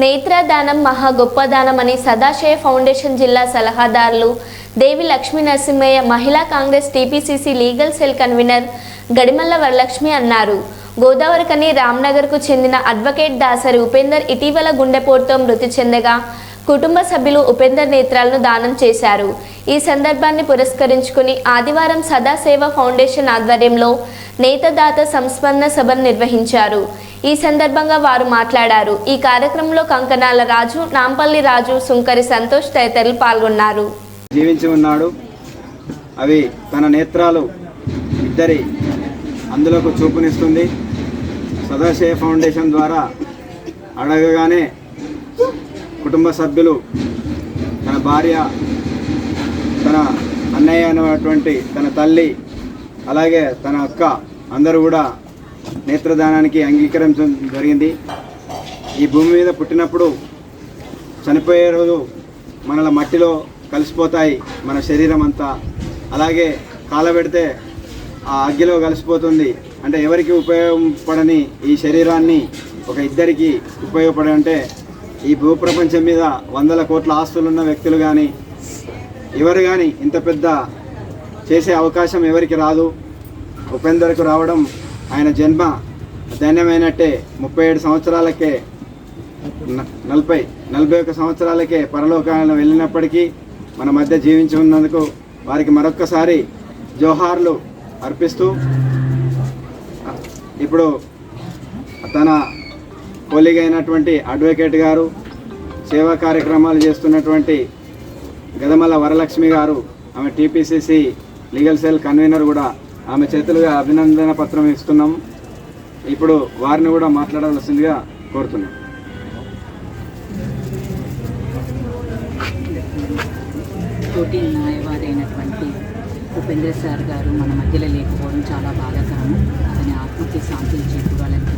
నేత్రదానం మహా గొప్పదానం అని సదాశయ ఫౌండేషన్ జిల్లా సలహాదారులు Devi Lakshmi Narasimhaiah Mahila congress TPCC legal cell convener Gadimalla Varalakshmi అన్నారు. గోదావరికని రామ్నగర్కు చెందిన అడ్వకేట్ దాసరి ఉపేందర్ ఇటీవల గుండెపోటుతో మృతి చెందగా కుటుంబ సభ్యులు ఉపేందర్ నేత్రాలను దానం చేశారు. ఈ సందర్భాన్ని పురస్కరించుకుని ఆదివారం సదాసేవ ఫౌండేషన్ ఆధ్వర్యంలో నేతదాత సంస్మరణ సభను నిర్వహించారు. ఈ సందర్భంగా వారు మాట్లాడారు. ఈ కార్యక్రమంలో కంకణాల రాజు నాంపల్లి రాజు సుంకరి సంతోష్ తదితరులు పాల్గొన్నారు. జీవించి ఉన్నాడు. అవి తన నేత్రాలు ఇద్దరి అందులోకి చూపునిస్తుంది. సదాశయ ఫౌండేషన్ ద్వారా అడగగానే కుటుంబ సభ్యులు తన భార్య తన అన్నయ్య అనేటువంటి తన తల్లి అలాగే తన అక్క అందరూ కూడా నేత్రదానానికి అంగీకరించడం జరిగింది. ఈ భూమి మీద పుట్టినప్పుడు చనిపోయే రోజు మనల మట్టిలో కలిసిపోతాయి మన శరీరం అంతా అలాగే కాలబెడితే ఆ అగ్గిలో కలిసిపోతుంది. అంటే ఎవరికి ఉపయోగపడని ఈ శరీరాన్ని ఒక ఇద్దరికి ఉపయోగపడే అంటే ఈ భూప్రపంచం మీద వందల కోట్ల ఆస్తులున్న వ్యక్తులు కానీ ఎవరు కానీ ఇంత పెద్ద చేసే అవకాశం ఎవరికి రాదు. ఉపేందర్కు రావడం ఆయన జన్మ ధన్యమైనట్టే ముప్పై ఏడు సంవత్సరాలకే న- నలభై నలభై ఒక్క సంవత్సరాలకే పరలోకాలను వెళ్ళినప్పటికీ మన మధ్య జీవించి ఉన్నందుకు వారికి మరొక్కసారి జోహార్లు అర్పిస్తూ ఇప్పుడు తన కొలిగ్ అయినటువంటి అడ్వకేట్ గారు సేవా కార్యక్రమాలు చేస్తున్నటువంటి గదమల వరలక్ష్మి గారు ఆమె టీపీసీసీ లీగల్ సెల్ కన్వీనర్ కూడా ఆమె చేతులుగా అభినందన పత్రం ఇస్తున్నాం. ఇప్పుడు వారిని కూడా మాట్లాడవలసిందిగా కోరుతున్నాం. తోటి న్యాయవాదైనటువంటి ఉపేంద్ర సార్ గారు మన మధ్యలో లేకపోవడం చాలా బాధాకరము. అతని ఆత్మకి శాంతిని చేకూరాలని